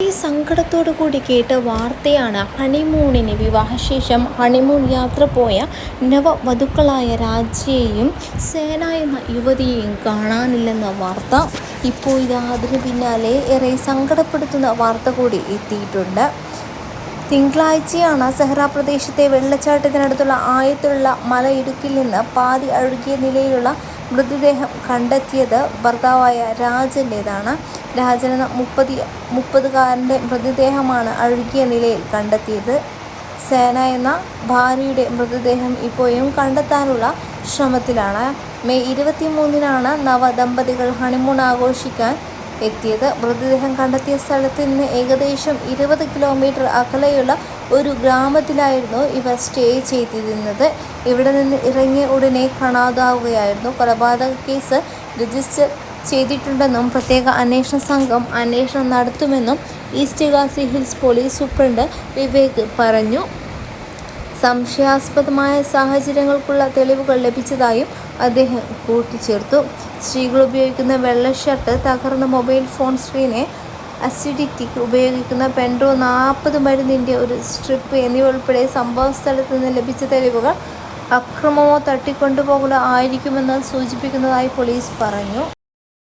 ഈ സങ്കടത്തോടു കൂടി കേട്ട വാർത്തയാണ് ഹണിമൂണിന് വിവാഹശേഷം ഹണിമൂൺ യാത്ര പോയ നവവധുക്കളായ രാജയെയും സേന എന്ന യുവതിയെയും കാണാനില്ലെന്ന വാർത്ത. ഇപ്പോൾ ഇത് അതിന് പിന്നാലെ ഏറെ സങ്കടപ്പെടുത്തുന്ന വാർത്ത കൂടി എത്തിയിട്ടുണ്ട്. തിങ്കളാഴ്ചയാണ് സെഹ്റ പ്രദേശത്തെ വെള്ളച്ചാട്ടത്തിനടുത്തുള്ള ആയത്തിലുള്ള മലയിടുക്കിൽ നിന്ന് പാതി അഴുകിയ നിലയിലുള്ള മൃതദേഹം കണ്ടെത്തിയത് ഭർത്താവായ രാജന്റേതാണ് രാജൻ എന്ന മുപ്പത് മുപ്പതുകാരന്റെ മൃതദേഹമാണ് അഴുകിയ നിലയിൽ കണ്ടെത്തിയത്. സേന എന്ന ഭാര്യയുടെ മൃതദേഹം ഇപ്പോഴും കണ്ടെത്താനുള്ള ശ്രമത്തിലാണ്. മെയ് ഇരുപത്തിമൂന്നിനാണ് നവദമ്പതികൾ ഹണിമൂൺ ആഘോഷിക്കാൻ എത്തിയത്. മൃതദേഹം കണ്ടെത്തിയ സ്ഥലത്ത് നിന്ന് ഏകദേശം ഇരുപത് കിലോമീറ്റർ അകലെയുള്ള ഒരു ഗ്രാമത്തിലായിരുന്നു ഇവ സ്റ്റേ ചെയ്തിരുന്നത്. ഇവിടെ നിന്ന് ഇറങ്ങിയ ഉടനെ കാണാതാവുകയായിരുന്നു. കൊലപാതക കേസ് രജിസ്റ്റർ ചെയ്തിട്ടുണ്ടെന്നും പ്രത്യേക അന്വേഷണ സംഘം അന്വേഷണം നടത്തുമെന്നും East Khasi Hills police superintendent Vivek പറഞ്ഞു. സംശയാസ്പദമായ സാഹചര്യങ്ങൾക്കുള്ള തെളിവുകൾ ലഭിച്ചതായും അദ്ദേഹം കൂട്ടിച്ചേർത്തു. സ്ത്രീകൾ ഉപയോഗിക്കുന്ന വെള്ള ഷർട്ട് തകർന്ന മൊബൈൽ ഫോൺ സ്ക്രീനെ അസിഡിറ്റിക്ക് ഉപയോഗിക്കുന്ന പെൻഡ്രോ നാൽപ്പത് മരുന്നിന്റെ ഒരു സ്ട്രിപ്പ് എന്നിവ ഉൾപ്പെടെ സംഭവ സ്ഥലത്ത് നിന്ന് ലഭിച്ച തെളിവുകൾ അക്രമമോ തട്ടിക്കൊണ്ടുപോകലോ ആയിരിക്കുമെന്ന് സൂചിപ്പിക്കുന്നതായി പോലീസ് പറഞ്ഞു.